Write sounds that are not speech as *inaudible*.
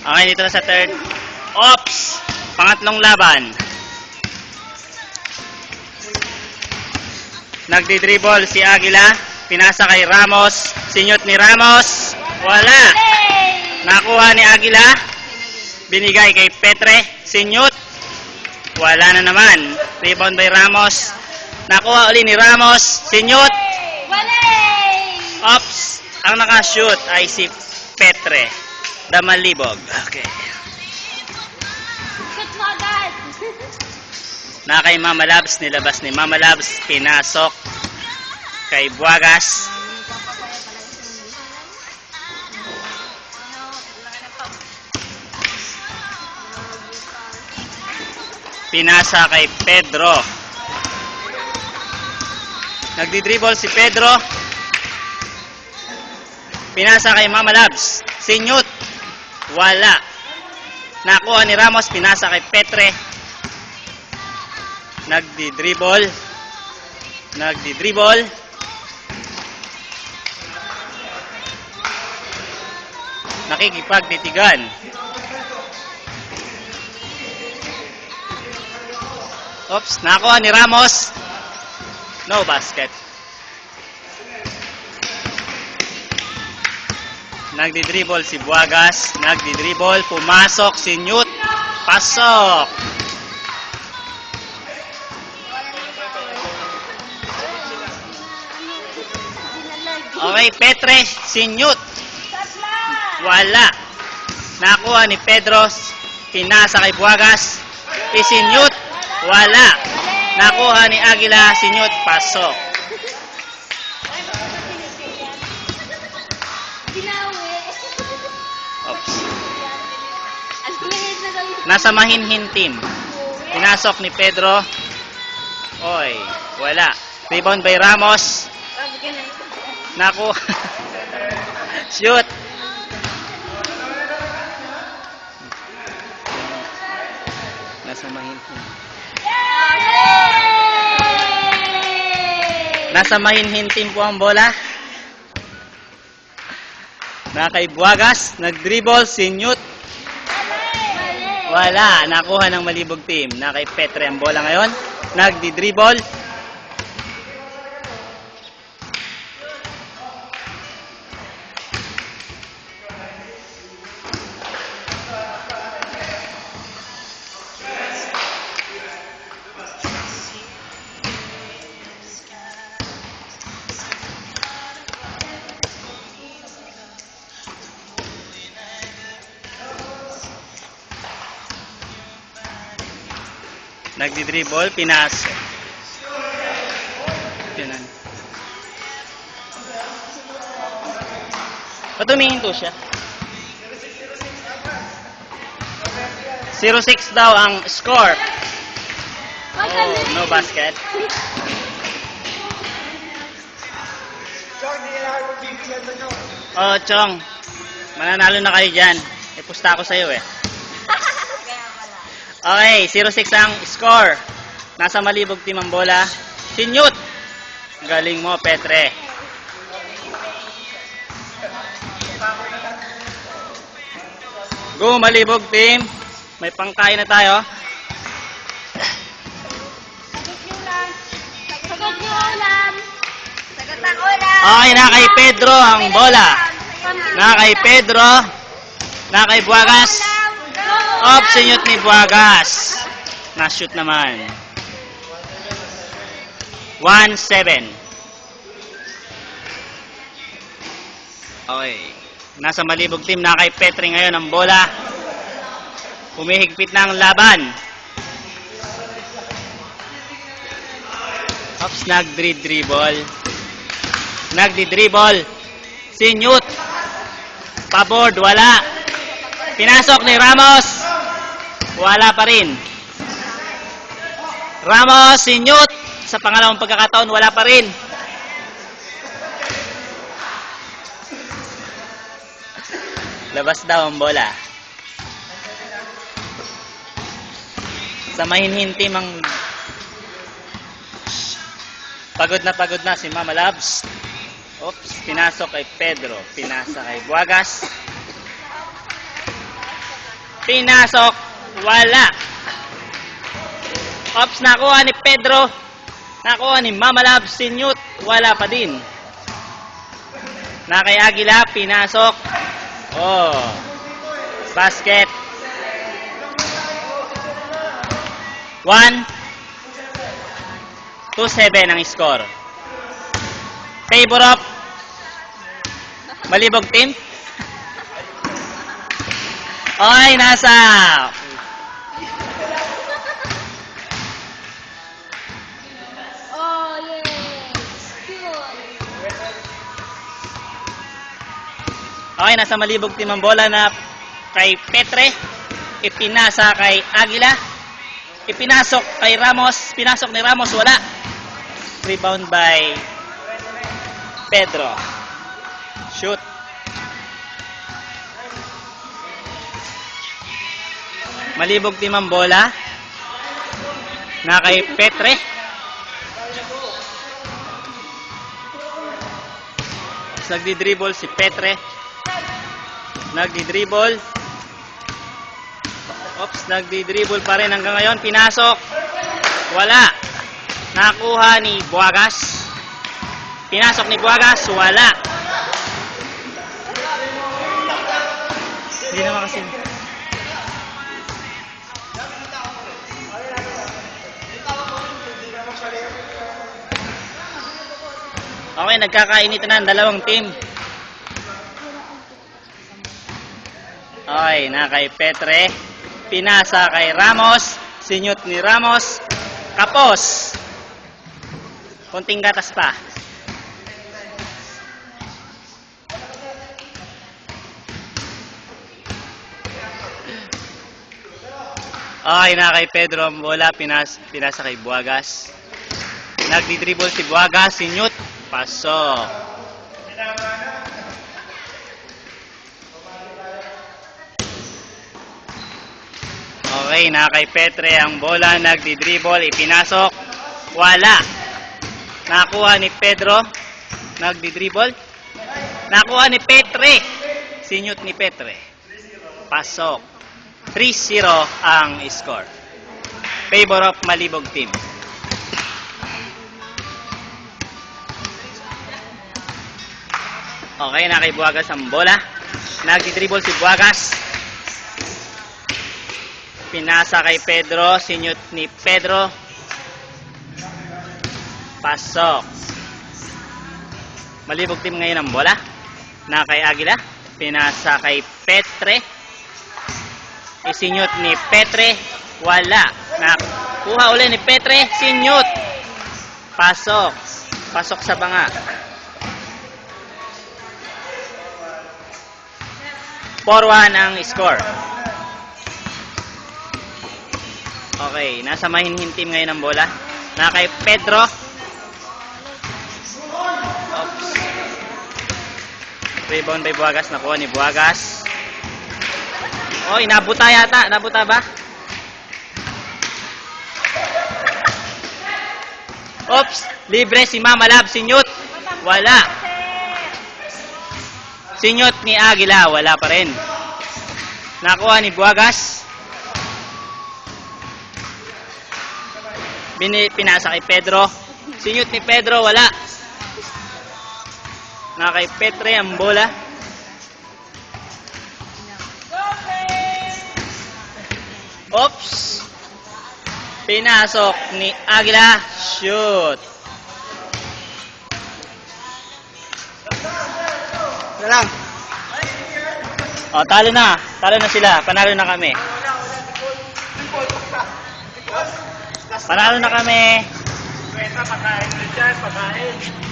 Okay, dito na sa third. Ops! Pangatlong laban. Nagdi-dribble si Aguila. Pinasa kay Ramos. Sinyot ni Ramos. Wala. Nakuha ni Aguila. Binigay kay Petre. Sinyot. Wala na naman. Rebound by Ramos. Nakuha uli ni Ramos. Sinyot. Ops! Ang nakashoot ay si Petre. Damalibog. Okay. Shoot mo agad. *laughs* Na kay Mama Labs, nilabas ni Mama Labs, pinasok kay Buagas. Pinasa kay Pedro. Nagdi-dribble si Pedro. Pinasa kay Mama Labs. Sinyut. Wala. Nakuha ni Ramos, pinasa kay Petre. Nagdi-dribble. Nagdi-dribble. Nakikipagtitigan. Oops, nakuha ni Ramos. No basket. Nagdi-dribble si Buagas. Nagdi-dribble. Pumasok si Newt. Pasok. Okay, Petre, si Newt. Wala. Nakuha ni Pedro, pinasa kay Buagas. Si Newt, wala. Nakuha ni Aguila, si Newt, pasok. Nasa mahinhin team. Pinasok ni Pedro. Oy, wala. Rebound by Ramos. Naku. *laughs* Shoot. Nasa mahinhin. Nasa mahinhin team po ang bola. Na kay Buagas, nag-dribble si Newt. Wala, nakuha ng malibog team. Na kay Petre ang bola ngayon. Nagdi-dribble. Nagdi-dribble, pinasok. Yun Ba't siya? 0-6 daw ang score. Oh, no basket. *laughs* Oh, Chong. Mananalo na kayo dyan. May pusta ako sa'yo eh. Okay, 0-6 ang score. Nasa malibog team ang bola. Si Newt. Galing mo, Petre. Go, malibog team. May pangkain na tayo. Okay, na kay Pedro ang bola. Na kay Pedro. Na kay Buagas. Off, sinyot ni Buagas. Na-shoot naman. 1-7. Okay. Nasa malibog team na kay Petri ngayon ang bola. Humihigpit na ang laban. Ops, nagdri-dribble. Nagdi-dribble. Si Newt. Paboard, wala. Pinasok ni Ramos. Wala pa rin. Ramos, si Newt. Sa pangalawang pagkakataon, wala pa rin. Labas daw ang bola. Sa mahinhin team ang pagod na pagod na si Mama Labs. Oops, pinasok kay Pedro. Pinasa kay Buagas. Pinasok. Wala. Ops, nakuha ni Pedro. Nakuha ni Mama Love. Sinyut. Wala pa din. Na kay Agila. Pinasok. Oh. Basket. One. Two seven ang score. Favor of Malibog team. Oy, nasa Okay, nasa malibog team ang bola na kay Petre. Ipinasa kay Agila. Ipinasok kay Ramos. Pinasok ni Ramos, wala. Rebound by Pedro. Shoot. Malibog team ang bola na kay Petre. Nagdi-dribble si Petre. Nagdi-dribble. Oops, nagdi-dribble pa rin hanggang ngayon. Pinasok. Wala. Nakuha ni Buagas. Pinasok ni Buagas. Wala. Hindi naman kasi. Okay, nagkakainitan na ang dalawang team. Okay, na kay Petre. Pinasa kay Ramos. Sinyot ni Ramos. Kapos. Kunting gatas pa. Okay, na kay Pedro bola. Pinas, pinasa kay Buagas. Nagdi-dribble si Buagas. Sinyot. Pasok. Okay, na kay Petre ang bola, nagdi-dribble, ipinasok. Wala. Nakuha ni Pedro, nagdi-dribble. Nakuha ni Petre. Sinyot ni Petre. Pasok. 3-0 ang score. Favor of Malibog team. Okay, na kay Buagas ang bola. Nagdi-dribble si Buagas. Pinasa kay Pedro, sinyot ni Pedro. Pasok. Malibog team ngayon ang bola. Na kay Agila. Pinasa kay Petre. Isinyot ni Petre. Wala. Nakuha uli ni Petre. Sinyot. Pasok. Pasok sa banga. 4-1 ang score. Okay, nasa mahinhin team ngayon ang bola. Na kay Pedro. Oops. Rebound by Buagas. Nakuha ni Buagas. Oh, inabuta yata. Nabuta ba? Oops. Libre si Mama Lab. Sinyot. Wala. Sinyot ni Agila. Wala pa rin. Nakuha ni Buagas. Bini, pinasa kay Pedro. Sinyot ni Pedro, wala. Na kay Petre ang bola. Oops! Pinasok ni Agila. Shoot! Ano lang? O, talo na. Talo na sila. Panalo na kami. Panalo na kami. Pwede pagkain, Richard, pagkain.